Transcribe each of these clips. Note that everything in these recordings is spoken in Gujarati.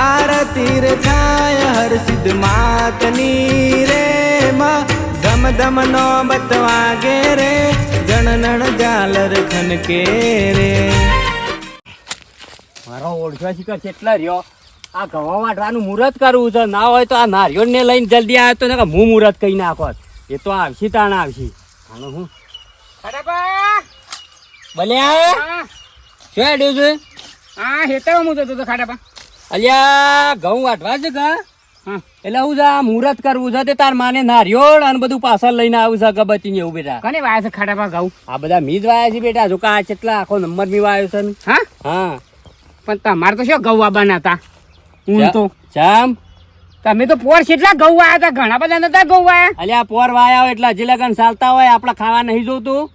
આરતી રે થાય હર સિદ્ધ માતની રે માં. ધમ ધમ નો બતવાગે રે જણનણ ઝાલર ખનકે રે. મારો ઓળખ્યો શીખર કેટલા રહ્યો. આ ઘઉં વાટવાનું મુહૂર્ત કરવું છે. ના હોય તો આ નારિયોળ ને લઈને જલ્દી આવ્યો તો ને હું મુહૂર્ત કહી નાખો. એ તો આવશે તાણ આવશે. આનો હું. બલ્યા શું આડ્યું છે? હા હેતર હું જતો હતો ખાડાપા. અલ્યા ઘઉં વાટવા છે કા હા. એટલે હું આ મુહૂર્ત કરવું છે તે તાર માને નારિયોળ અને બધું પાછળ લઈને આવું છે ગબચી એવું બેટા. કને વાયા છે ખાડામાં ઘઉં? આ બધા મીજ વાયા છે બેટા. જો કા કેટલા આખો નંબર મી વાયો છે ને. હા? હા. પણ તમારે તો શું ઘઉં આવવાના હતા હું તો. જામ તમે તો પોર કેટલા ઘઉં વાયા હતા? ઘણા બધા નતા ઘઉં વાયા અલ્યા પોર વાયા હોય એટલે હજી લગન ચાલતા હોય આપણે ખાવા નહીં જોતું.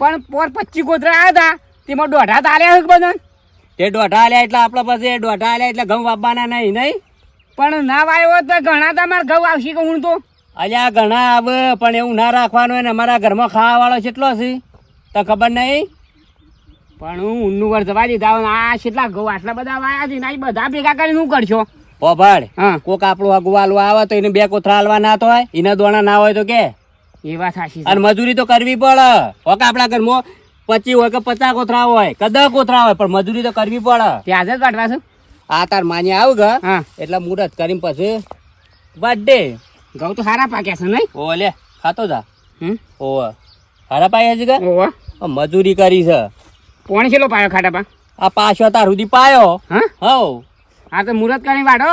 પણ પોર પચીસ ગોતરા આવ્યા હતા. તેમાં દોઢા તાલ્યા બધા? તે દોઢા આલ્યા એટલે આપણા પાસે દોઢા આલ્યા એટલે ઘઉં વાપવાના નહીં નહીં? પણ ના વાયો તો ઘણા તમારે ઘઉં આવશે કે હું તો? અલ્યા ઘણા આવે પણ એવું ના રાખવાનું ને અમારા ઘરમાં ખાવા વાળો કેટલો છે? તો ખબર નહીં? પણ હું ઊંડું વર્ષ જવા દીધા અને આ કેટલા ઘઉં આટલા બધા વાયા છે ને એ બધા ભેગા કરીને શું કરશો? પોભાડ હા. કોક આપણું અગવાલું આવે તો એને બે કોથરા હાલવા ના તો હોય? એના દોણા ના હોય તો કે? એ વાત સાચી અને મજૂરી તો કરવી પડે. હોક આપણા ઘરમાં પચી હોય કે પચાસ કોથરા હોય કે દસ કોથરા હોય પણ મજૂરી તો કરવી પડે. ત્યાં જ કાઢવા છે? આ તાર માની આવ ગ એટલે મુરત કરીને પછી બર્થડે ઘઉં તો સારા પાક્યા છે નહીં? ઓ લે ખાતો જા. ઓ સારા પાક્યા છે કે? મજૂરી કરી છે. કોણ છેલો પાયો ખાટાપા આ પાછો તાર સુધી પાયો. હા? હવ. હા તો મુરત કરીને વાડો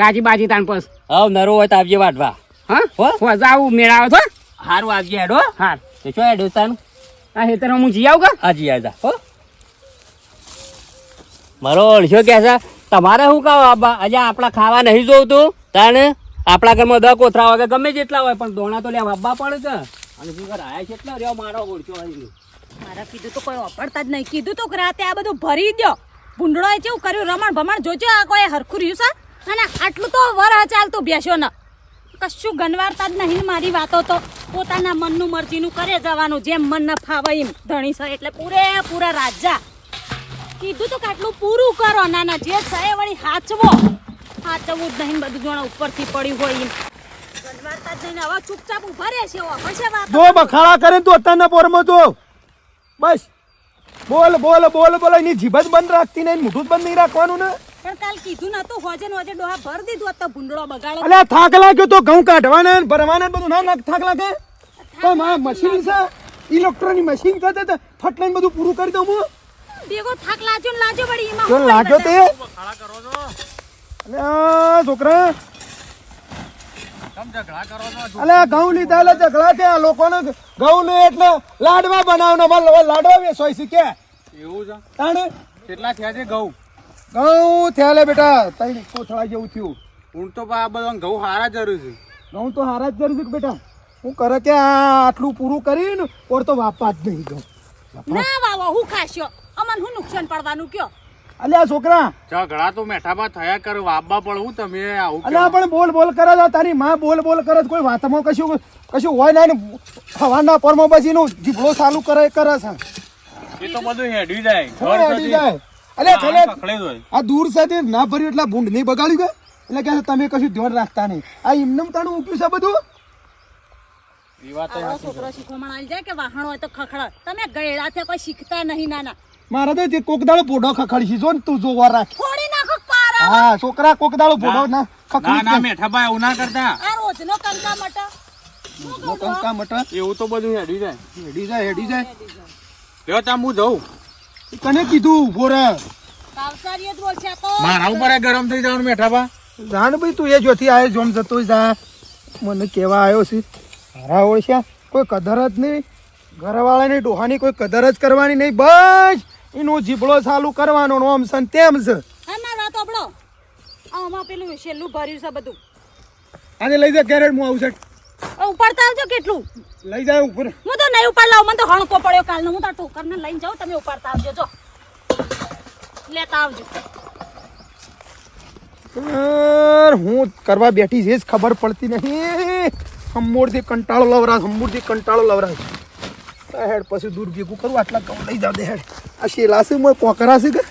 રાજી બાજી તાન પસ. હવ નરો હોય તો આવજે વાટવા હા? હો? જાવું મેળાવો છો હારું આવજે હેડો. હા તો શું હેડો તાનું આ હેતરમાં હું જી આવું કે? હાજી આજા હો. મારો અળશો કે છે તમારે શું કહો આબા આજે આપણા ખાવા નહીં જોવતું તાને આપણા ઘરમાં દસ કોથરા વાગે ગમે જેટલા હોય પણ દોણા તો લેવા આપવા પડે છે. અને શું કર આયા કેટલા રહ્યો મારો ઓળખ્યો આવી મારા કીધું તો કોઈ વાપરતા જ નહીં. કીધું તો રાતે આ બધું ભરી દો ભૂંડળોએ કેવું કર્યું? રમણ ભમણ જોજો આ કોઈ હરખું રહ્યું છે. અને આટલું તો વર ચાલતું બેસ્યો ને. કશું ગનવારતા જ નહીં મારી વાતો તો પોતાના મનનું મરજીનું કરે જવાનું, જેમ મન ન ફાવે એમ. ધણી સર એટલે પૂરેપૂરા રાજા. કીધું તો આટલું પૂરું કરો, નાના જે છે વળી હાચવો. હાચવું જ નહીં બધું જોણા ઉપરથી પડ્યું હોય એમ. ગનવારતા જ નહીં હવે ચૂપચાપ ઊભા રહે છે પછી વાત. જો બખાડા કરે તો અત્યારના પોરમાં તો બસ. બોલ બોલ બોલ બોલ. એની જીભ જ બંધ રાખતી નહીં મોઢું જ બંધ નહીં રાખવાનું ને. પણ કાલ કીધું નતું હોજે ને હોજે ડોહા ભર દીધું તો ભૂંડળો બગાડો. અલ્યા થાક લાગ્યો તો ઘઉં કાઢવાના ને ભરવાના ને બધું ના ના થાક લાગે? તો મારા મશીન છે. ઇલેક્ટ્રોનિક મશીન છે તે ફટ લઈને બધું પૂરું કરી દઉં હું. ભેગો થાક લાજો ને લાજો વળી એમાં જો લાગ્યો તે? અલ્યા છોકરા. અલ્યા ઘઉં લીધા એટલે ઝઘડા થયા. લોકોને ઘઉં ને એટલે લાડવા બનાવનો લાડવા વેચવાય છે કે. એવું છે? તાણે? કેટલા થયા છે ઘઉં? ઘઉં થયા લે બેટા. તઈ કોથળા જેવું થયું. હું તો આ બધા ઘઉં હારા જરૂર છે. ઘઉં તો હારા જ જરૂર છે બેટા? હું કરે કે આ આટલું પૂરું કરીને ઓર તો વાપા જ નહીં ઘઉં ના વાવો હું ખાશ્યો અમન હું નુકસાન પડવાનું કયો? અલ્યા છોકરા. ઝઘડા તો મેઠામાં થયા કરે વાબા પડવું તમે આવું અલ્યા પણ બોલ બોલ કરે છે તારી માં બોલ બોલ કરે છે કોઈ વાતમાં કશું કશું હોય ના ને હવાના પરમાં પછી નું જીભડો ચાલુ કરે કરે છે. એ તો બધું હેડી જાય. ઘર હેડી જાય? જ હોય. આ દૂર સાથે ના ભર્યું એટલે ભૂંડ નહીં બગાડ્યું કે? એટલે કે તમે કશું ધ્યાન રાખતા નહીં. આ એમને તાણું ઉપ્યું છે બધું? એ વાત આવો છોકરો શીખવામણ આવી જાય કે વાહણ હોય તો ખખડ તમે ગયડા છે કોઈ શીખતા નહીં નાના. મારે તો કોક દાડો પોડો ખખડશી જો ને તું જોવા રાખ. ફોડી નાખો પારા હા છોકરા કોક દાડો પોડો ના ખખડી ના મેઠાભાઈ એવું ના કરતા. આ રોજનો કંકા મટા. શું કંકા મટા? એવું તો બધું હેડી જાય હેડી જાય. હેડી જાય. લ્યો તા હું જઉં. કને કીધું ઊભો રહે મારા ઉપર ગરમ થઈ જવાનું મેઠાભા જાણ ભાઈ તું એ જોથી આવે જોમ જતો જા. મને કેવા આવ્યો છે? મારા ઓળશ્યા કોઈ કદર જ નહીં. ઘરવાળાની ડોહાની કોઈ કદર જ કરવાની નહીં. બસ! એનો જીભડો ચાલુ કરવાનો નો આમ સન તેમ છે. આમાં પેલું છેલ્લું ભર્યું છે બધું. આજે લઈ જા કેરેટ હું આવું છે. ઉપાડતા આવજો કેટલું? લઈ જાય ઉપર. હું તો નહીં ઉપાડ લાવું મને તો હણકો પડ્યો કાલનો. હું તો ટોકરને લઈને જાઉં તમે ઉપાડતા આવજો જો. લેતા આવજો. હું કરવા બેઠી છે જ ખબર પડતી નહીં. હમ્મોડથી કંટાળો લવરા હમ્મોડથી કંટાળો લવરા હેડ પછી દૂર ભેગું કરું આટલા કમ લઈ જાવ દે હેડ. આ શેલા છે મોય કોકરા છે કે?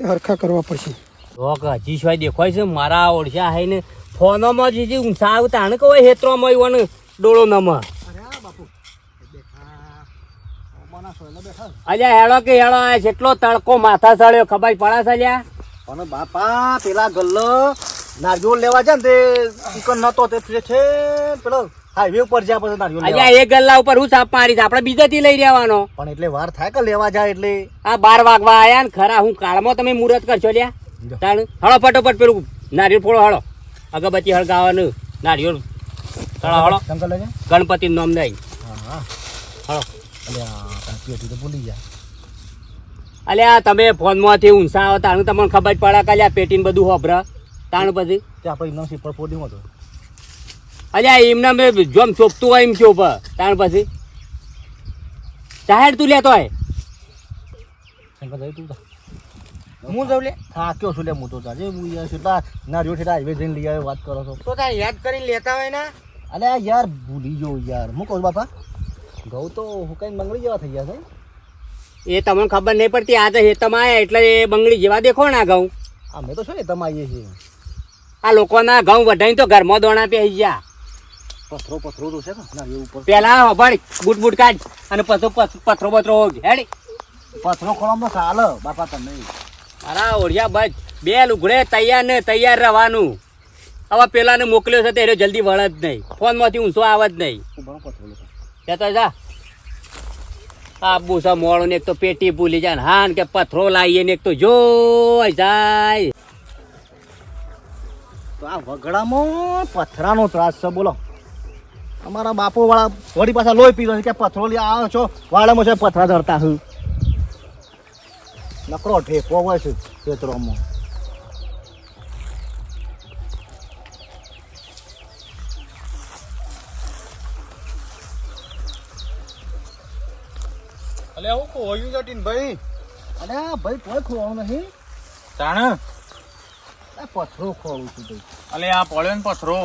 એ હરખા કરવા પડશે. રોક હજી દેખાય છે મારા ઓળશા હે ને ફોનોમાં જીજી ઊંચા આવું ને કહો હેત્રો આવ્યો ને ડોળો નમા અલ્યા હેડો કે હેળો આ જેટલો તડકો માથા સળ્યો ખબર પડે છે અલ્યા? અને બાપા પેલા ગલ્લો નારિયોલ લેવા જાય ને તે ચિકન નતો તે છે છે પેલો હાઈવે ઉપર જ્યાં પછી નારિયોલ અલ્યા એ ગલ્લા ઉપર હું સાપ મારી આપણે બીજાથી લઈ રહેવાનો. પણ એટલે વાર થાય કે લેવા જાય એટલે? આ બાર વાગવા આયા ને ખરા હું કાળમાં તમે મુહૂર્ત કરશો લ્યા તાણ હળો ફટોફટ પેલું નારિયેળ ફોડો હળો. અગરબત્તી હળગાવાનું નારિયેળ હળો હળો ગણપતિ નામ નહીં હળો. તો ભૂલી ગયા. અલ્યા તમે ફોનમાંથી ઊંસા આવો તાણ તમને ખબર પડે કે અલ્યા પેટીને બધું હોભરા તાણ પછી. આપણે એમનો સીપર પોડી હતો. અલ્યા એમને મેં જોમ ચોપતું હોય એમ ચોપ તાણ પછી. જાહેર તું લેતો હોય. શંકર તું. હું જાઉં લે? હા કયો છું લે હું તો તારે હું યાર છું તા ના જો ઠેટા હાઈવે જઈને લઈ આવ્યો વાત કરો છો. તો તારે યાદ કરીને લેતા હોય ને? અલે યાર ભૂલી ગયો યાર. હું કહું બાપા ઘઉં તો હુકાઈને બંગડી જેવા થઈ ગયા છે? એ તમને ખબર નહીં પડતી આજે હેતમાં એટલે એ બંગડી જેવા દેખો ના ઘઉં. અમે તો શું ને તમે આવીએ છીએ? આ લોકોના ઘઉં વઢાઈને તો ઘરમાં દોણા પહેરી ગયા. પથરો પથરો તો છે ને ઉપર. પેલા હોભળ બૂટ બૂટ કાઢ અને પથરો પથરો પથરો હેડી. પથરો ખોળામાં ચાલે બાપા તમે. અરે ઓઢિયા ભાઈ બે લુગડે તૈયાર ને તૈયાર રહેવાનું. હવે પેલાને મોકલ્યો છે તે જલ્દી વળે જ નહીં. ફોનમાંથી ઊંચો આવે જ નહીં. જતો જા. આબુ બુસા મોળો ને એક તો પેટી ભૂલી જાય હાન કે પથરો લાવીએ ને એક તો જો જાય. તો આ વગડામાં પથરાનો ત્રાસ છે બોલો. અમારા બાપો વાળા વળી પાછા લોહી પીધો છે કે પથરો લઈ આવ્યો છો? વાળામાં છે પથરા ધરતા હું નકરો ઠેકો હોય છે ખેતરોમાં અલે હું કોયું જટીન ભાઈ? આ ભાઈ કોઈ ખોવાનું નહીં. તાણ? પથરો ખોવું છું ભાઈ. અલે આ પડ્યો ને પથરો.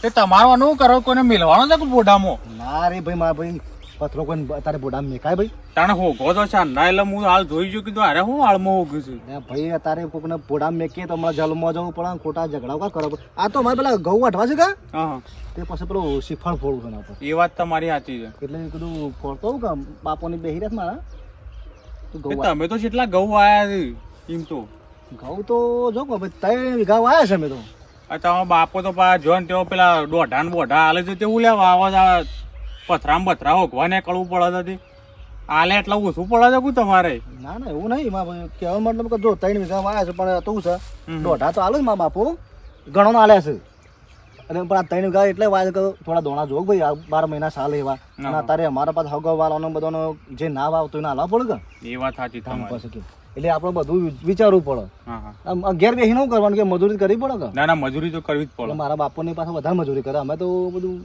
તે તમારો અનુ કરો કોઈને મિલવાનો છે કે બોડામાં ના રે ભાઈ મારા ભાઈ. પથરો કોઈ તારે બોડામાં મેકાય ભાઈ? તાણે હો તો છે ના એટલે હું હાલ જોઈ જો કીધું અરે હું હાલમાં હોગ્યું છું? ભાઈ અત્યારે કોકને બોડામાં મેકીએ તો હમણાં જલમાં જવું પડે ખોટા ઝઘડા કા કરો? આ તો મારે પેલા ઘઉં વાટવા છે કા? હા. તે પછી પેલું શિફળ ફોડું છે પર એ વાત તમારી સાચી છે. એટલે કીધું ફોડતો હોઉં કે બાપોની બેહી રહેત મારા. તમે તો જેટલા ઘઉં આયા છે એમ તો. ઘઉં તો જો કે ભાઈ ત્રણ વીઘા આવ્યા છે અમે તો. તમારો બાપો તો પા જો ને તેઓ પેલા દોઢા ને બોઢા હાલે છે તેવું લેવા આવાજ જ આ પથરામ બથરા હોગવા કળવું પડે છે આલે એટલે ઓછું પડે છે કું તમારે? ના ના એવું નહીં. મારા કહેવા મતલબ કે જો ત્રણ વીઘા આવ્યા છે પણ તું છે. દોઢા તો આલું મારા બાપુ ઘણો ના આલ્યા છે. અને પણ આ ત્રણ વિઘા એટલે વાય કે થોડા દોણા જોગ ભાઈ આ બાર મહિના સાલ એવા. અને. અત્યારે અમારા પાસે હગો વાળાનો બધાનો જે ના વાવતો એને હાલવા પડે કે? એ વાત સાચી થાય કે. એટલે આપણે બધું વિચારવું પડે. હા આમ ઘેર બેસી શું કરવાનું કે મજૂરી કરવી પડે કે ના ના મજૂરી તો કરવી જ પડે. મારા બાપુની પાસે વધારે મજૂરી કરે. અમે તો બધું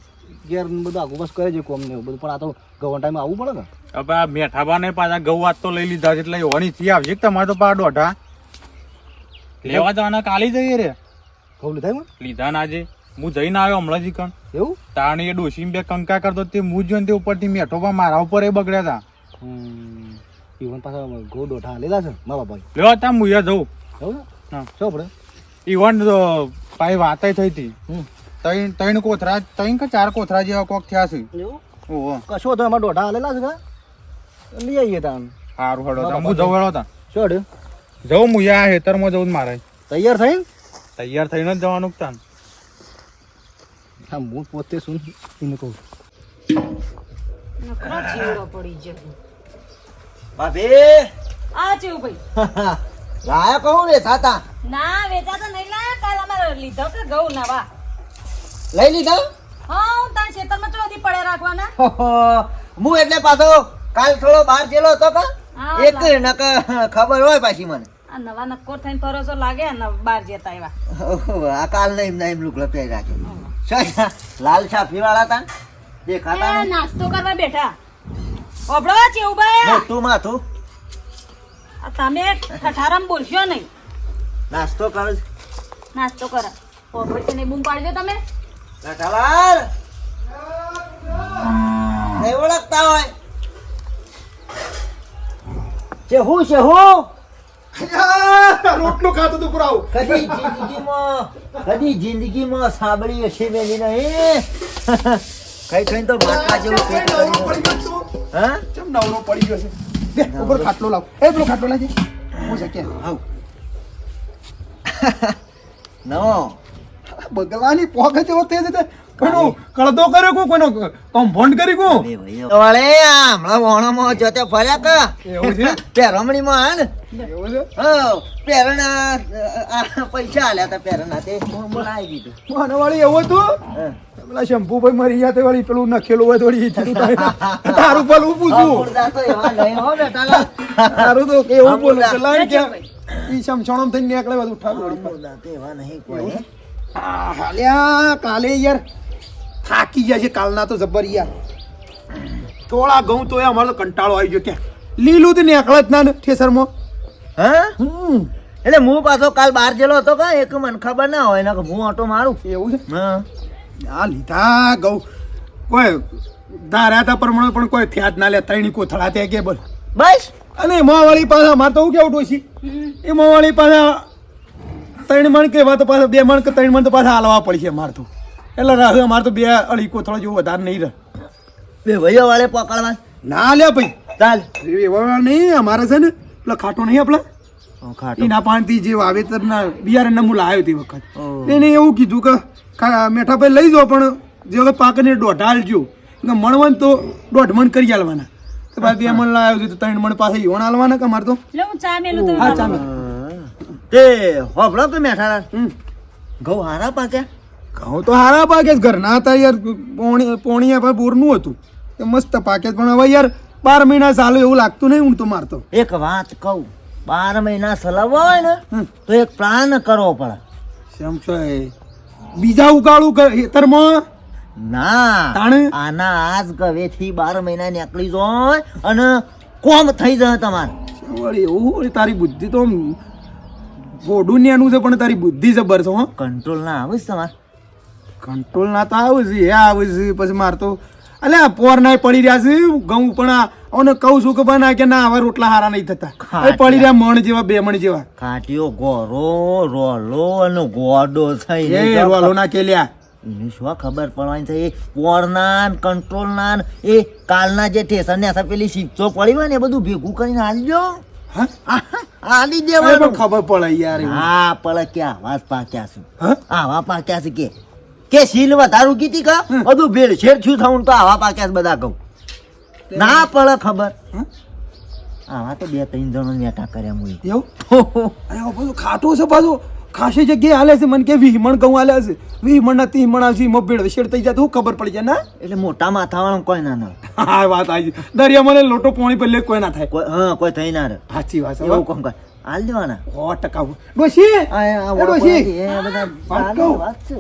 ઘેર બધું આગુ બસ કરે છે કોમ ને બધું. પણ આ તો ગવન ટાઈમ આવવું પડે ને? હવે આ મેઠાબા ને પાછા ગૌ વાત તો લઈ લીધા છે એટલે એવાની થી આવશે તમારે તો પાડો હતા લેવા જવાના કાલી જઈએ રે? ઘઉં લીધા લીધા ના આજે. હું જઈને આવ્યો હમણાં જ કણ. એવું? તાણી એ ડોસી બે કંકા કરતો તે હું જોઈને તે ઉપરથી મેઠો પણ મારા ઉપર એ બગડ્યા હતા હમ. ઈવન પાછા ઘઉં દોઢા લેલા છે મારા બાપા લેવા તા મુયા જવું એવું હા. શું પડે? ઈવન પાઈ વાતે થઈ હતી. ત્રણ ત્રણ કોથરા ત્રણ કે ચાર કોથરા જેવા કોક થયા છે. એવું? ઓહો કશો તો એમાં દોઢા હાલેલા છે કા? લઈ આવીએ તાન સારું હડો તા. હું જવું તા. શું અડ્યું જવું હું આ હેતરમાં જવું મારે. તૈયાર થઈ તૈયાર થઈને જ જવાનું તાન. હા હું પોતે શું? એને કહું. નકરા જીવડો પડી ગયો ભાભી. આ ચેવું ભાઈ. લાયા કહું ને થાતા ના વેચાતા નહીં લાયા કાલ અમારે લીધો કે ઘઉં નવા. લઈ લીધો? હા હું તારા ખેતરમાં ચોધી પડે રાખવાના? હું એટલે પાછો કાલ થોડો બહાર ગયેલો હતો કા એક નક ખબર હોય પાછી મને. આ નવા નક્કોર થઈને ભરોસો લાગે ને બહાર જતા એવા આ કાલ નહીં નહીં લુગડો પહેરી રાખ્યો લાલ છાફી વાળા તા? દેખાતા નાસ્તો કરવા બેઠા. ઓબળો ચેવું ભાઈ મોટું માથું આ તમે ઠઠારામ બોલશો નહીં. નાસ્તો કરે નાસ્તો કરો. ઓબળ છે નહીં બૂમ પાડજો તમે. કાકાલાલ નહીં ઓળખતા હોય. છે હું છે હું? અલ્યા, રોટલો ખાતો તો કદી જિંદગીમાં કદી જિંદગીમાં સાંભળી હશે મેલી નહીં. કઈ કઈ તો માતા જેવું પેટ હા? ચમ નવરો પડી ગયો છે. બે ઉપર ખાટલો લાવ. એ પેલો ખાટલો લાવજે. હું છે કે આવ. નો બગલાની પોખ જેવો તે છે. કોઈનો કળદો કર્યો કો? કોઈનો કમ્પાઉન્ડ કરી કો? બે ભાઈઓ. વળે આ હમણાં વોણામાં જોતે ફર્યા કા. એવું છે? પેરમણીમાં હા ને એવું છે? હા પેરણા પૈસા આલ્યા હતા પેરણા તે. બોલાવી દીધું. મને વાળી એવું હતું? પેલા શંભુભાઈ મરી ગયા તે વાળી પેલું નખેલું હોય થોડી. તારું પેલું પૂછું. તો એવા તારું તો કેવું બોલું. પેલા ઈ થઈને નીકળે બધું એવા નહીં કોઈ આ હાલ્યા કાલે યાર. થાકી ગયા છે કાલના તો જબર યાર. થોડા ઘઉં તો અમારે તો કંટાળો આવી ગયો ક્યાં? લીલું તો નીકળે જ ના ઠેસરમાં. હા? હમ. એટલે હું પાછો કાલ બહાર ગયેલો હતો કા? એક મને ખબર ના હોય ને કે હું ઓટો મારું. એવું છે? હા. આ લીધા ગૌ કોઈ ધાર્યા હતા પ્રમાણે પણ કોઈ થયા જ ના લે ત્રણ કોથળા ત્યાં કે બોલ. બસ? અને મોવાળી પાસે અમારે તો હું કેવું ડોશી એ મોવાળી પાસે ત્રણ મણ કેવા તો પાછા બે મણ કે ત્રણ મણ તો પાછા હાલવા પડશે મારે તો. એટલે રાહુ અમારે તો બે અઢી કોથળો જેવું વધારે નહીં રહે. બે ભાઈઓ વાળે પકડવા ના લે ભાઈ. ચાલ. એવા નહીં અમારે છે ને પેલા ખાટો નહીં આપલા એના પાનથી જે વાવેતરના બિયારણના હું લાવ્યો તે વખત. એને એવું કીધું કે મેઠા ભાઈ લઈ જાઓ પણ જે વખત પાકને દોઢાલજો કે મણવન તો દોઢ મણ કરી આલવાના. તો બે મણ લાવ્યો તો ત્રણ મણ પાસે યોણ આલવાના કે અમારે તો? લે હું ચા મેલું તમે હા બનાવો. ચાલે તે હોભળો મેઠાડા હમ. ઘઉં હારા પાક્યા ઘઉં તો હારા પાકે ઘરના હતા યાર પોણી પોણીએ પણ બોરનું હતું. એ મસ્ત પાકે પણ હવે યાર બાર મહિના ચાલુ એવું લાગતું નહીં હું તો મારતો. એક વાત કહું બાર મહિના સલાવવા હોય ને તો એક પ્લાન કરવો પડે. શેમ છો એ? બીજા ઉગાડું ખેતરમાં? ના તાણે? આના આજ ગવેથી બાર મહિના નીકળી જાય અને કોમ થઈ જાય તમારે. એવું તારી બુદ્ધિ તો ગોડું નેનું છે પણ તારી બુદ્ધિ જબર છે હો. કંટ્રોલ ના આવે છે તમારે? કંટ્રોલ ના તો આવે છે એ આવે છે પછી મારતો અલે પોર નાય પડી રહ્યા છે ઘઉં પણ અને કહું છું કે બના કે ના હવે રોટલા હારા નહીં થતા. એ પડી રહ્યા મણ જેવા બે મણ જેવા. કાટીઓ ગોરો રોલો અને ગોડો થઈ એ રોલો ના કેલ્યા. એને શું ખબર પડવાની છે? એ પોરના કંટ્રોલના ને એ કાલના જે ઠેસર ને પેલી શીપચો પડી હોય ને એ બધું ભેગું કરીને આલજો હા આલી એ પણ ખબર પડે યાર હા પડે કે આવા પાક્યા છે. હા? આવા પાક્યા છે કે. કે સીલ વધારું કીધી કા? બધું ભેળસેળ છું થવું તો આવા પાક્યા છે બધા કહું. ના પડે ખબર? આવા તો બે ત્રણ જણો નેટા કર્યા મુઈ એવું? અરે બધું ખાટું છે પાછું. ખાસી જગ્યાએ હાલે છે મને કે વીસ મણ ઘઉં હાલે છે. વીસ મણ ના ત્રીસ મણ આવશે એમાં ભેળ શેડ થઈ જાય તો ખબર પડી જાય ના? એટલે મોટા માથાવાળા કોઈ ના ના હા વાત આવી દરિયા મને લોટો પોણી પહેલે કોઈ ના થાય. કોઈ હા કોઈ થઈ ના રહે. સાચી વાત એવું કોમ કર. હાલ દેવાના. સો ટકા ડોશી! ડોશી. એ બધા વાત છે.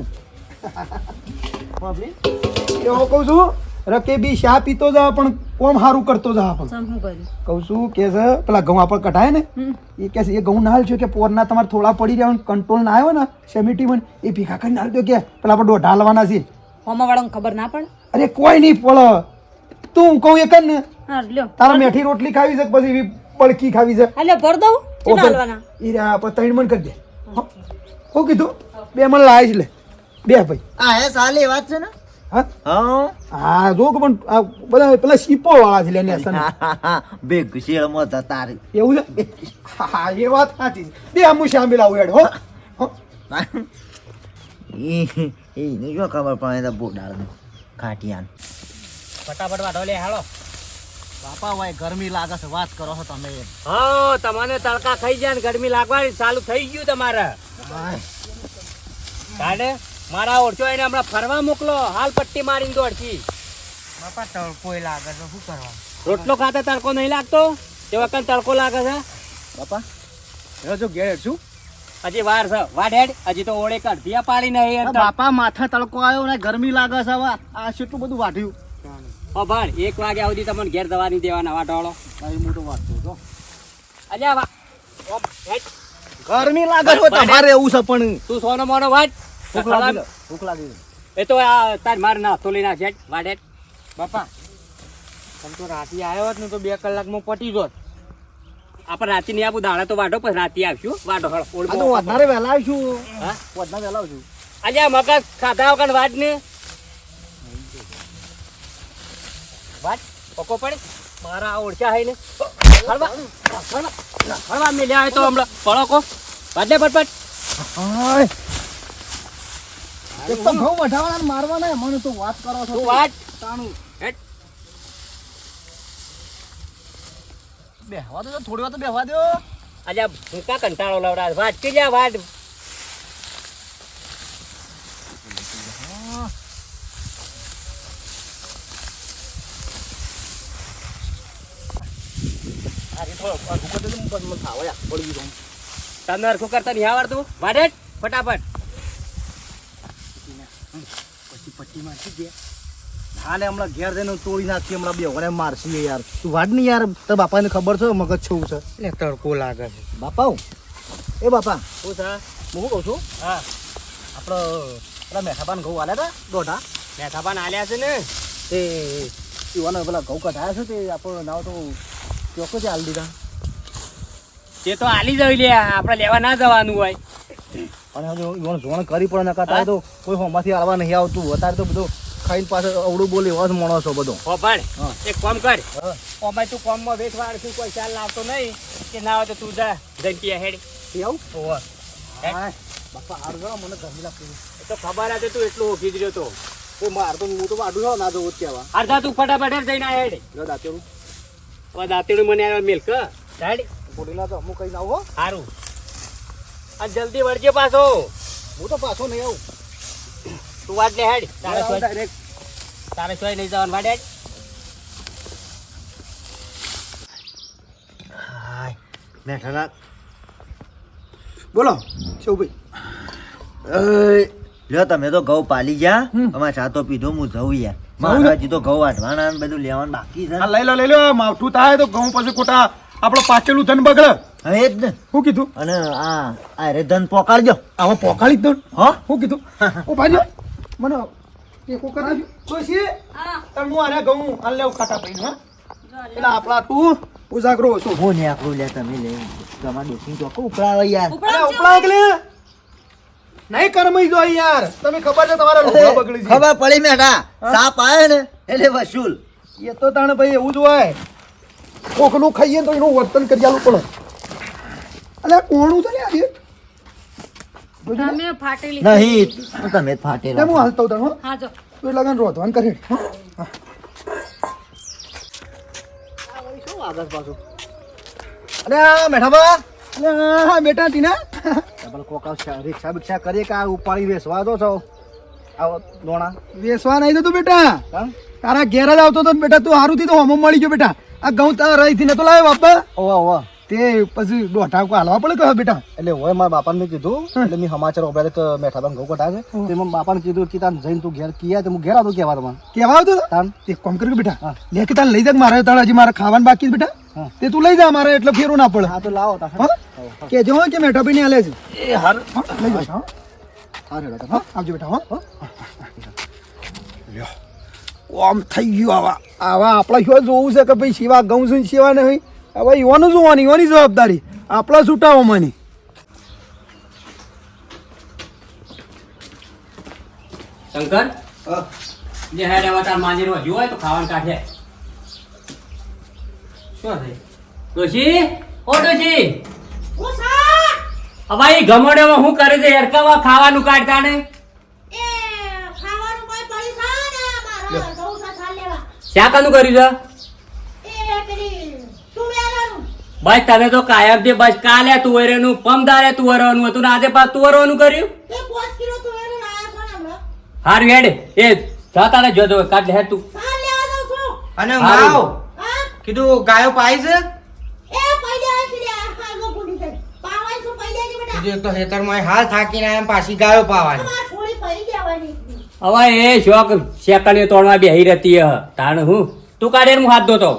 એવો કહું છું રકેબી શા પીતો જા પણ કોમ સારું કરતો જા પણ. સમ કહું છું. કે છે પેલા ઘઉં આપણે કઢાય ને એ કે એ ઘઉં ના હાલજો કે પોરના તમારે થોડા પડી રહ્યા કંટ્રોલ ના આવ્યો ને સેમિટી મને એ ભીખા કરીને હાલજો કે પેલા આપણે દોઢ હલવાના છે હોમા ખબર ના પડે? અરે કોઈ નહીં પડે તું કહું એ કર ને. તારા મેઠી રોટલી ખાવી છે પછી પડકી ખાવી છે? એટલે ભર દઉં? એ આપણે ત્રણ મણ કરી દે. હું. કીધું? બે મણ લાવી છે લે. બે ભાઈ. હા એ સાલી વાત છે ને? હા? હા? હા જો પણ બધા પેલા શીપો વાળા છે લે ને અસલ. બે જતા રે એવું છે? હા એ વાત સાચી. બે આમું શામિલ આવું હેડ હો. હો. એ એને ખબર પડે બોડાળ ખાટિયાન. ફટાફટ વાઢો લે હાલો. બાપા ભાઈ ગરમી લાગે છે વાત કરો છો તમે હા તમને તડકા ખાઈ જાય ને ગરમી લાગવાની ચાલુ થઈ ગયું તમારે. કાઢે? મારા ઓળખ્યો એને હમણાં ફરવા મોકલો. હાલ પટ્ટી મારીને દોડથી. બાપા તડકો લાગે તો શું કરવા રોટલો ખાતે તડકો નહીં લાગતો? તે વખત તડકો લાગે છે? બાપા રજો જો ઘેર છું. હજી વાર છે. વાડ હેડ. હજી તો ઓળે કઢિયા પાડી નહીં બાપા માથા તડકો આવ્યો ને ગરમી લાગે છે હવે. આ કેટલું બધું વાઢ્યું. ભાણ એક વાગ્યા સુધી તમને ઘેર દવા નહીં દેવાના વાટોળો ભાઈ હું તો વાંચતો છો અલ્યા વા ઓમ, હેડ. ગરમી લાગે છે તમારે એવું છે પણ. તું સોનો મોનો વાટ ભૂખ લાગી ભૂખ લાગી એ તો આ તાર માર ના તો લઈ નાખ હેડ બાપા તમે તો રાતે આવ્યો હોત ને તો બે કલાકમાં પટી જોત. આપણે રાતે નહીં આપું દાડા તો વાટો પછી રાતે આવશું વાટો હળ વધારે વહેલા આવીશું. હા? વધારે વહેલા આવશું. આજે આ મકા ખાધા વગર વાટ ને? વાટ પકો પડે. મારા ઓળખ્યા હે ને? હળવા હળવા મેલ્યા હોય તો હમણાં. કો. વાટલે પટપટ એક તો ઘઉં વઢાવાના મારવાના મને તો વાત કરો છો તાણું. બેહવા દો થોડી વાર તો બેહવા દો. આ ભૂકા કંટાળો લવડા વાટ કે જા વાટ તને હરખું કરતા નહીં આવડતું? ફટાફટ હાલે હમણાં ઘેર જઈને તોડી નાખી હમણાં બે વડે મારશી યાર તું વાડ યાર તો બાપાને ખબર છે મગજ છું છે એટલે તડકો લાગે છે બાપા એ બાપા શું છે હું કહું છું હા આપણો પેલા મેઠાપાન ઘઉં આલ્યા હતા દોઢા મેઠાપાન આલ્યા છે ને તે ઈવાને પેલા ઘઉં કઢાયા છે તે આપણો નાવ તો ચોક્કસ દીધા તે તો આલી જવી લે આપણે લેવા ના જવાનું હોય અને ઈવન જોણ કરી પણ નકા તારે તો કોઈ હોમાંથી આવવા નહીં આવતું. અત્યારે તો બધું ખાઈને પાછળ અવડું બોલે એવા જ માણસો બધો. હો હા. એક કામ કર. હા. ઓમાં તું કોમમાં વેચવાડ છું કોઈ ચાલ લાવતો નહીં. કે ના હોય તો તું જા જંકી હેડ. આવું ઓવર બાપા હાર ગયો મને ગરમી લાગતી એ તો ખબર હતી તું એટલું ઓછી જ રહ્યો તો. માર તો હું તો વાડું છો ના જવું જ કહેવા. અડધા તું ફટાફટ જઈને આ હેડ. જો દાતેડું. હવે દાંતેડું મને આ મિલ્ક હેડ. બોલીના તો અમુક કઈ ના હો. સારું અને જલ્દી વળજે પાછો. હું તો પાછો નહીં આવું. તું વાત લે હેડ. તારે સોય ડાયરેક્ટ. તારે સોય નહીં જવાનું. વાડે હેડ. હાય. મેઠાલા બોલો લ્યો તમે તો ઘઉં પાલી ગયા. અમારે ચા તો પીધો હું જઉં યાર. મારા તો ઘઉં વાટવાના બધું લેવાનું બાકી છે. લઈ લો લઈ લો. માવઠું થાય તો ઘઉં પછી ખોટા આપણો પાકેલું ધન બગડે. હવે જ ને. શું કીધું? અને આ આ રે ધન પોકાડજો આમાં પોકાળી દઉં. હા? શું કીધું? ઓ ભાજો મને ટેકો કરાવજો હું. આને ઘઉં આ લેવ ખાટા પૈન હા? એટલે આપણા તું ઉજાગરો છું. હું ને આપણું લે તમે લે. તમારા ઉપડાવે યાર. અરે ઉપડા નહીં કરમઈ જો યાર. તમે ખબર છે તમારા લોહા બગડી ખબર પડી મેઠા. સાપ આવે ને એટલે વસૂલ. એ તો તાણે ભાઈ એવું જ હોય. કોકનું ખાઈએ તો એનું વર્તન કરી આલું પડે. અલે આ તો આજે તમે ફાટેલી નહીં તમે ફાટેલા હું હાલતો તને હા. જો. તો લગન અન કરે. હો? શું આગળ પાછું અરે આ મેઠાબા અરે હા બેટા ટીના. ડબલ કોકા રિક્ષા બિક્ષા કરીએ કે આ ઉપાડી વેસવા દો છો? આવો દોણા. વેસવા નહીં તો બેટા. તારા ઘેર જ આવતો તો બેટા તું હારું થી તો હોમો મળી ગયો બેટા. આ ઘઉં તારા રહી થી નતો લાવ્યો બાપા. ઓવા ઓવા તે પછી દોઢા કો હાલવા પડે કહે બેટા? એટલે હોય મારા બાપાને મેં કીધું એટલે મેં સમાચાર ઓપરે કે મેઠાબાન ઘઉં કઢા છે તે મેં બાપાને કીધું કે તાન જઈને તું ઘેર કિયા તે હું ઘેર આવતો કહેવા તમને કેવા આવતો તો? તાન? તે કોમ કરી બેટા લે કે તાન લઈ જા મારે તાર હજી મારે ખાવાનું બાકી છે બેટા. તે તું લઈ જા મારે એટલે ફેરવું ના પડે. હા તો લાવો તા કે જો કે મેઠા ભાઈ આલે છે. એ હાર. લઈ જા હા. હાર હેડો હા આવજો બેટા હા. લ્યો ઓમ થઈ ગયું આવા. આવા આપણા શું જોવું છે કે ભાઈ શિવા ગઉં છું ને શિવા નહીં હવે યુવાનું જોવાની યુવાની જવાબદારી. આપણા છૂટાવો મને શંકર જે હેડ હવે તાર માજી નો હજુ હોય તો ખાવાનું કાઢે. શું થાય? ડોશી? ઓ ડોશી! હવે એ ગમડેમાં શું કરે છે? હેરકાવા ખાવાનું કાઢતા ને? શાકાનું કર્યું છે? બસ તને તો કાયમથી બસ કાલે તુવેરેનું પમદારે તુવરવાનું હતું ને આજે પાછું તુવરવાનું કર્યું? હારું હેડ. એ જાતા ને જોજો કાઢ લે તું. અને. માવ કીધું ગાયો પાઈ છે? કીધું તો ખેતરમાં હાલ થાકીને આયા પાછી ગાયો પાવાની. હવે એ શોખ સેકન્ડ તોડવા બેહી રહેતી હ. તાણ હું? તું કાઢે હું હાથ ધોતો.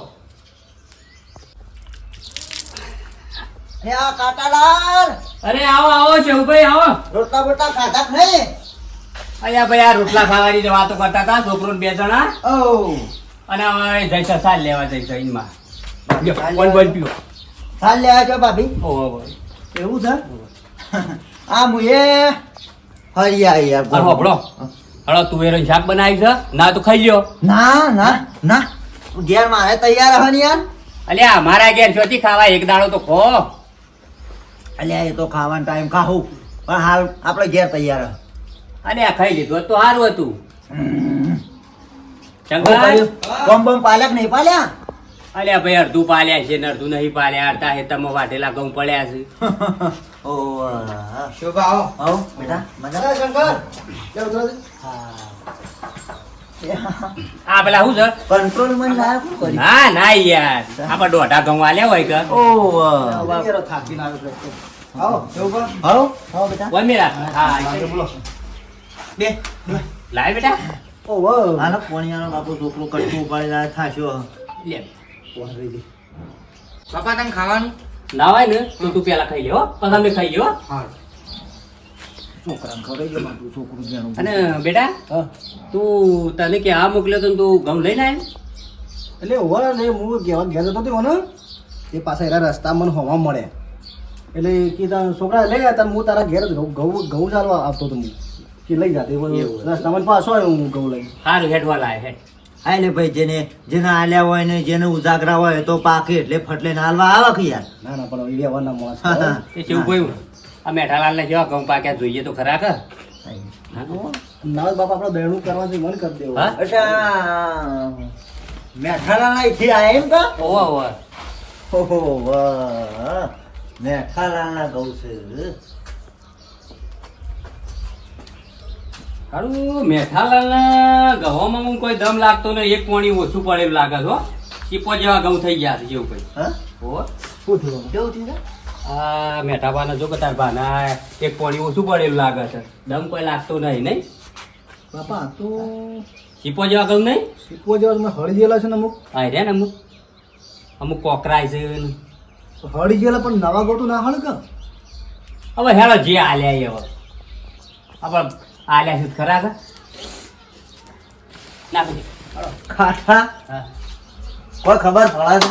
હે આ કાટાલાલ. અરે આવો આવો છે ભાઈ આવો. રોટલા બોટલા ખાધા નહીં? અહીંયા ભાઈ આ રોટલા ખાવાની જે વાતો કરતા હતા છોકરો બે જણા. ઓ અને હવે જઈશ સાલ લેવા જઈશ ઇનમાં કોણ બોલ પીવો હાલ લેવા છો ભાભી. ઓ. એવું છે? આ મુએ હરિયા યાર અરે હોભળો હળો તુવેરનું શાક બનાવી છે. ના તો ખાઈ લ્યો. ના ના ના. ઘેર મારે તૈયાર હે ને યાર અલ્યા મારા ઘેર જોતી ખાવા એક દાડો તો ખો. અલ્યા એ તો ખાવાનો ટાઈમ ખાવું. પણ હાલ આપણે ઘેર તૈયાર અને આ ખાઈ લીધું તો સારું હતું. બમ બમ પાલક નહીં પાલ્યા? અલ્યા ભાઈ અડધું પાલ્યા છે ને અડધું નહીં પાલ્યા. અડધા હેતરમાં વાઢેલા ઘઉં પડ્યા છે. ઓ શોભા આવો આવો બેટા મજા શંકર! આ પેલા શું છે? કંટ્રોલ લાયા ના ના યાર. આપડે દોઢા ઘઉં આલ્યા હોય કે? ઓ થાકીને આવ્યો આવો શોભા આવો આવો બેટા. ઓય મેરા. હા બે લાય બેટા. હાલો પોણિયાનો બાપુ છોકરો કટકું પાડી લાય થાશો લે. પપ્પા તમે ખાવાનું? ના હોય ને તો તું પેલા ખાઈ લ્યો પછી અમે ખાઈ લ્યો છોકરાને ખવડાવી દો મારું છોકરું જાણું અને બેટા તું તને કે આ મોકલ્યો તો તું ઘઉં લઈને આવ્યો એટલે ને હું કહેવા ઘેર જતો હતો ને એ પાછા એના રસ્તા મને હોવા મળે. એટલે કીધા છોકરા લઈ ગયા હું તારા ઘેર જ ઘઉં ઘઉં ચાલવા આવતો હતો હું. કે લઈ જાતે રસ્તામાં પાછો આવ્યો હું ઘઉં લઈ સારું હેઠવા લાય હેઠ. હા ને ભાઈ જેને જેને આલ્યા હોય ને જેને ઉજાગરા હોય તો પાકે એટલે ફટલે ને હાલવા આવે કે યાર? ના ના પણ એ વ્યવહારના મોસ. કેવું આ મેઠાલાલ ને જેવા ઘઉં પાક્યા જોઈએ તો ખરા કે? ના બાપા આપણે બેણું કરવાથી મન કરી દેવું. અચ્છા. મેઠાલાલ અહીંથી આયા એમ કા? ઓવા ઓવા ઓહો વાહ. મેઠાલાલ ના ગૌ છે સારું મેઠાલાલ ના ઘઉંમાં હું કોઈ દમ લાગતો ને એક પોણી ઓછું પડે એમ લાગે છો ચીપો જેવા ઘઉં થઈ ગયા છે જેવું કઈ. હા? ઓહો શું થયું? કેવું થયું? આ મેઠાબાના જો કતાર તાર ભાના એક પાણી ઓછું પડેલું લાગે છે. દમ કોઈ લાગતો નહીં નહીં? બાપા તો સીપો જેવા કહું નહીં? સીપો જેવા તમે હળી ગયેલા છે ને અમુક. હા રે ને અમુક. અમુક કોકરાય છે. હળી ગયેલા પણ નવા ગોટું ના હળ કે હવે હેળો જે આલ્યા એ હવે. આપણે આલ્યા છે ખરા કા? ના ખાટા? કોઈ ખબર પડે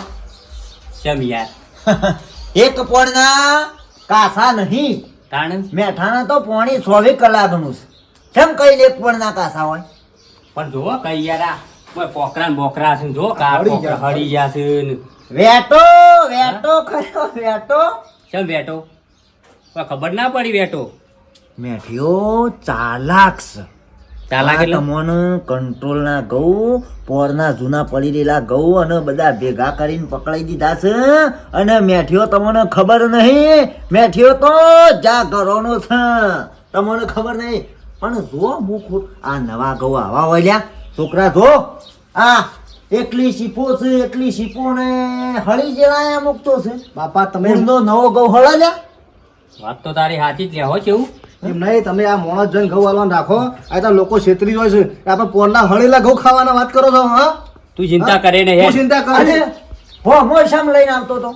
છે? યાર. એક પોણના કાસા નહીં. તાણ? મેઠાના તો પોણી ચોવીસ કલાકનું છે. કેમ કઈ એક પોણના કાસા હોય? પણ જો કઈ યાર કોઈ પોકરા ને બોકરા છે ને જો કા હળી કોકરા હળી ગયા છે વેટો વેટો ખરો વેટો. કેમ વેટો. કોઈ ખબર ના પડી વેટો. મેઠિયો ચાલાક છે. તમોને કંટ્રોલના ઘઉં પોરના જૂના પડી રહેલા ઘઉં અને બધા ભેગા કરીને પકડાઈ દીધા છે. અને મેઠિયો તમને ખબર નહીં. મેઠિયો તો જા ઘરોનો છે. તમને ખબર નહીં. પણ જો હું આ નવા ઘઉં આવા હોય લ્યા છોકરા જો. આ એકલી શીપો છે એકલી શીપો ને હળી જેલા મૂકતો છે. બાપા તમે નવો ઘઉં હળા લ્યા વાત તો તારી સાચી જ લ્યા હો કેવું? એમ નહીં તમે આ મોણસ જઈને ઘઉં વાળવાનું રાખો. આ તો લોકો છેતરી હોય છે. આપણે પોરના હળેલા ઘઉં ખાવાના વાત કરો છો હા? તું ચિંતા કરે ને હું? ચિંતા કરે હો હો શામ લઈને આવતો તો?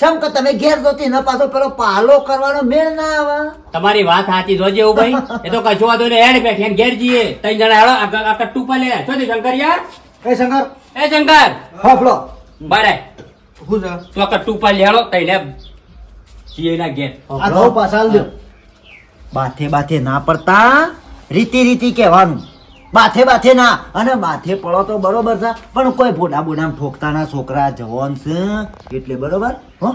શામ કે તમે ઘેર જોતી ન પાછો પેલો પાલો કરવાનો મેળ ના આવે? તમારી વાત સાચી જોજે ઓ ભાઈ. એ તો કશો વાંધો ને હેડ બેઠી ઘેર જઈએ. ત્રણ જણા હાલો આ કટુ કટ્ટુ પર લે છો શંકર યાર. એ શંકર. એ શંકર. હોફલો બારે. શું છે? તો કટ્ટુ પર લેડો તઈને જીએ ના ઘેર. આ ઘઉં પાછા આલજો. બાથે બાથે ના પડતા. રીતિ રીતિ કહેવાનું. બાથે બાથે ના. અને બાથે પડો તો બરોબર છે. પણ કોઈ બોડા બોડા ઠોકતા ના છોકરા જવાન છે. એટલે બરોબર હો?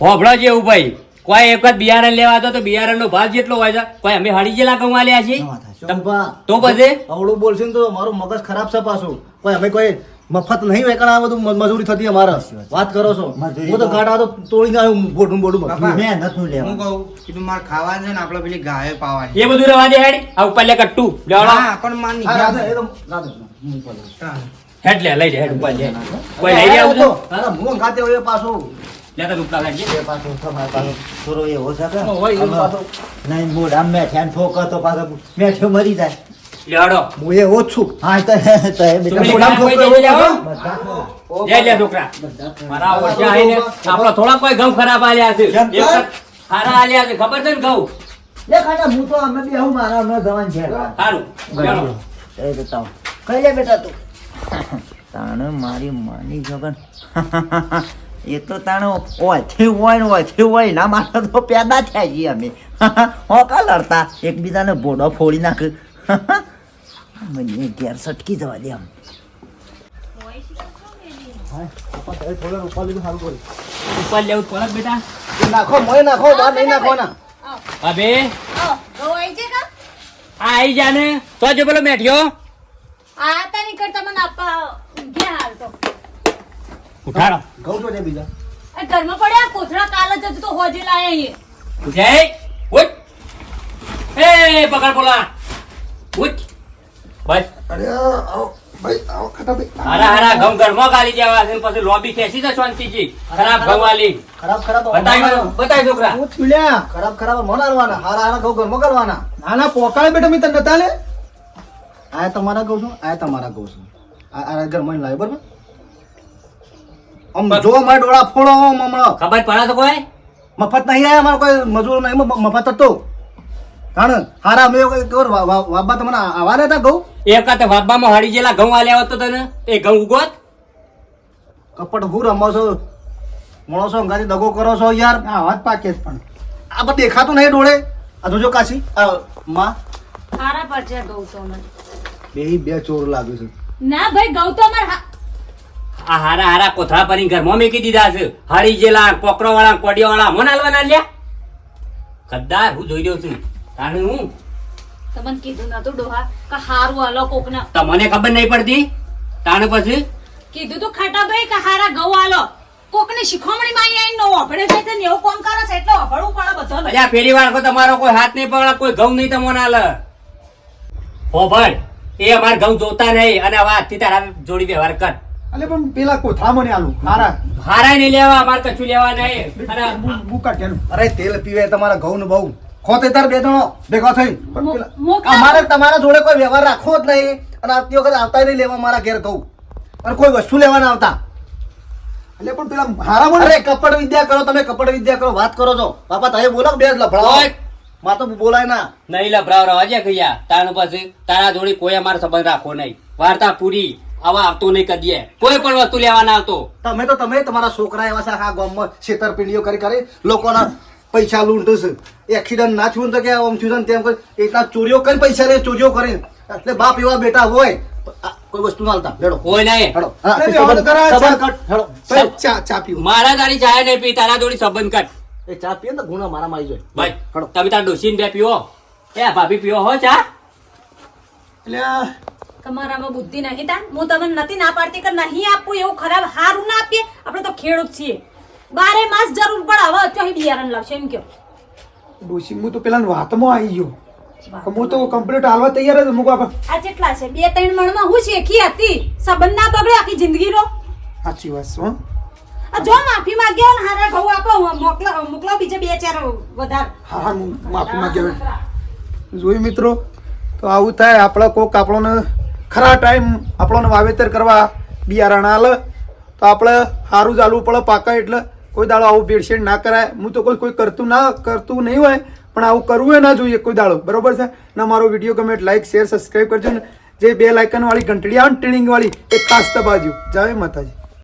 હોભળો છે એવું ભાઈ કોઈ એક જ બિયારણ લેવા તો બિયારણ નો ભાવ જેટલો હોય છે. કોઈ અમે હાડી જેલા કમવા લ્યા છીએ? તો પછી? અવળું બોલશે ને તો મારું મગજ ખરાબ છે પાછું. કોઈ અમે કોઈ મફત નહીં વેકણ આ બધું મજૂરી થતી અમારે. વાત કરો છો. હું તો કાઢા તો તોડી આવ્યો બોડું બોડું. મહેનતનું હું કહું કે તું માર ખાવા છે ને આપણે પેલી ગાયો પાવાની. એ બધું રવા દે હેડ. આ ઉપર લે કટ્ટુ. લેવડો હા પણ માર હા, રાધે, એ તો રાધે, હું. હેડ લે લઈ લે હેડ ઉપર લે કોઈ લઈ જાવ તો, અરે, હું ગાતે હોય પાછું. રૂપલા લાગી એ પાછો તમારે પાછો થોડો એવો છે કે હોય, પાછો. નહીં મોઢા મેઠ્યા ને ઠોકો પાછો. મેઠ્યો મરી જાય. લેવડો. હું જ હા તો તો એ બેટા છોકરી. મારા ઓછા આઈને આપણો થોડા કોઈ ઘઉં ખરાબ આલ્યા છે. સારા આલ્યા છે. ખબર છે ને ઘઉં? લે ખાતા હું તો અમે બી હું મારા અમે જવાન છે. સારું. લેવડો. એ તો કઈ લે બેટા તું. તાણે મારી માની જગન. એ તો તાણો ઓયથી હોય ને ઓયથી હોય ના માટે તો પેદા થયા છીએ અમે. હોકા લડતા. એકબીજાને બોડો ફોડી નાખ. મને ઘેર સટકી જવા દે આમ નાખો મોય નાખો બહાર નહીં નાખવાના અબે આઈ આ આઈ જાને તો જો પેલો મેઠિયો આ તા ની કરતા મને આપવા ગયા હાલ તો. ઉઠાડો. બીજા. એ ઘરમાં પડ્યા કોથળા કાલ જ હતું તો હોજે લાયા જય ઉઠ. એ પકડ બોલા ઉઠ. બસ. અરે આવો. ભાઈ આવો ખાટા ભાઈ. હારા હારા ગમ ઘરમાં ગાલી જવા છે પછી લોબી ખેંચી જશે શાંતિથી. ખરાબ ઘઉં વાલી. ખરાબ ખરાબ. બતાવી બતાવી છોકરા હું ખરાબ ખરાબ. મન હારવાના. હારા હારા ઘઉં ઘરમાં કરવાના ના ના પોકાળે બેટા મેં તને નતા લે. આ તમારા કહું છું આ તમારા કહું છું. આ આ ઘરમાં લાવે બરાબર? આમ જો મારા ડોળા ફોડો હમણાં. ખબર પડે તો કોઈ? મફત નહીં આયા અમારે કોઈ મજૂર નહીં મફત હતો. કારણ હારા અમે વાબા તમને આવા રહેતા ઘઉં? એક વખત વાબામાં હાડી જેલા ઘઉં આલ્યા હોત તો તને? એ ઘઉં ઉગોત? કપટ હું રમો છો? માણસો અંગાથી દગો કરો છો યાર? આ વાત પાકે જ પણ. આ બધું દેખાતું નહીં ડોળે? આ જોજો કાશી આ માં. હારા પર છે ઘઉં તો મને. બે બે ચોર લાગ્યું છે. ના ભાઈ ઘઉં તો અમાર હા- આ હારા હારા કોથળા ઘર ઘરમાં મેકી દીધા છે. હારી જેલા કોકરો વાળા કોડિયા વાળા મને હાલવાના લ્યા કદ્દાર હું જોઈ રહ્યો છું. તાણે. હું તમને કીધું નતું ડોહા કે હારું હાલો કોકના. તમને ખબર નહીં પડતી? તાણે પછી? કીધું તો ખાટા ભાઈ કે હારા ઘઉં આલો કોકને શીખવામણી માં આઈ નો વાપરે છે ને એવું કોમ કરે છે એટલે વાપરવું પડે બધો અલ્યા પેલી વાર તમારો કોઈ હાથ નહીં પકડા કોઈ ઘઉં નહીં તમને હાલે. હો ભાઈ એ અમાર ઘઉં જોતા નહીં અને હવે આજથી તારા જોડી વ્યવહાર કર. અલે પણ પેલા કોથળા મને આલુ. હારા. હારા નહીં લેવા અમાર કશું લેવા નહીં. અરે બુકા કેનું? અરે તેલ પીવે તમારા ઘઉં ને બહુ. ખોતે તાર બે જણો ભેગા થઈ. અમારે તમારા જોડે કોઈ વ્યવહાર રાખવો જ નહીં. અને આવતી વખત આવતા નહીં લેવા મારા ઘેર કહું. અને કોઈ વસ્તુ લેવાના આવતા. એટલે પણ પેલા હારા મને અરે કપડ વિદ્યા કરો તમે કપડ વિદ્યા કરો વાત કરો છો. બાપા તમે બોલો બે જ લફડાવો? માં તો બોલાય ના. નહીં લભરાવ રવાજે કૈયા તાર પછી તારા જોડે કોઈ અમારો સંબંધ રાખો નહીં. વાર્તા પૂરી. આવા આવતો નહીં કદીએ કોઈ પણ વસ્તુ લેવા ના આવતો. તમે તો તમે તમારા છોકરા એવા છે આખા ગામમાં છેતરપિંડીઓ કરી કરી. લોકોના પૈસા લૂંટશે. એક્સિડન્ટ ના થયું ને તો કે આમ થયું ને તેમ કરી. એટલા ચોરીઓ કરીને પૈસા લે ચોરીઓ કરીને. એટલે બાપ એવા બેટા હોય. કોઈ વસ્તુ ના લતા હેડો. કોઈ નહીં હેડો. ચા ચા પીવું મારા તારી ચાય નહીં પી તારા જોડી સંબંધ કર. એ ચા પીએ ને ગુણો મારા મારી જોઈ ભાઈ હેડો. તમે તાર ડોસીને બે પીવો એ ભાભી પીવો હો ચા. એટલે તમારામાં બુદ્ધિ નહીં તા હું તમને નથી ના પાડતી કે નહીં આપવું એવું ખરાબ હારું ના આપીએ. આપણે તો ખેડૂત છીએ. બારે માસ જરૂર પડે હવે અત્યારે બિયારણ લાવશે એમ કયો ડોશી હું તો પેલા વાતમાં આવી ગયો. હું તો કમ્પ્લીટ હાલવા તૈયાર જ મૂકવા આ કેટલા છે બે ત્રણ મણમાં હું શેખી હતી. સંબંધ ના બગડે આખી જિંદગી નો સાચી વાત છે આ જો માફી માંગ્યો ને હારા ઘઉં આપો મોકલા મોકલો બીજે બે ચાર વધારે. હા હા હું માફી માંગ્યો જોઈ મિત્રો તો આવું થાય આપણે કોક આપણોને ખરા ટાઈમ આપણોને વાવેતર કરવા બિયારણ હાલ તો આપણે સારું ચાલવું પડે પાકા એટલે. કોઈ દાડો આવું ભેળસેળ ના કરાય. હું તો કોઈ કોઈ કરતું ના કરતું નહીં હોય, પણ આવું કરવું એ ના જોઈએ કોઈ દાડો. બરોબર છે? ના મારો વીડિયો ગમે લાઈક શેર સબસ્ક્રાઈબ કરજો ને. જે બે લાઇકન વાળી ઘંટડી આવે ને ટ્રેનિંગ વાળી, એ ખાસ દબાવજો. જય માતાજી.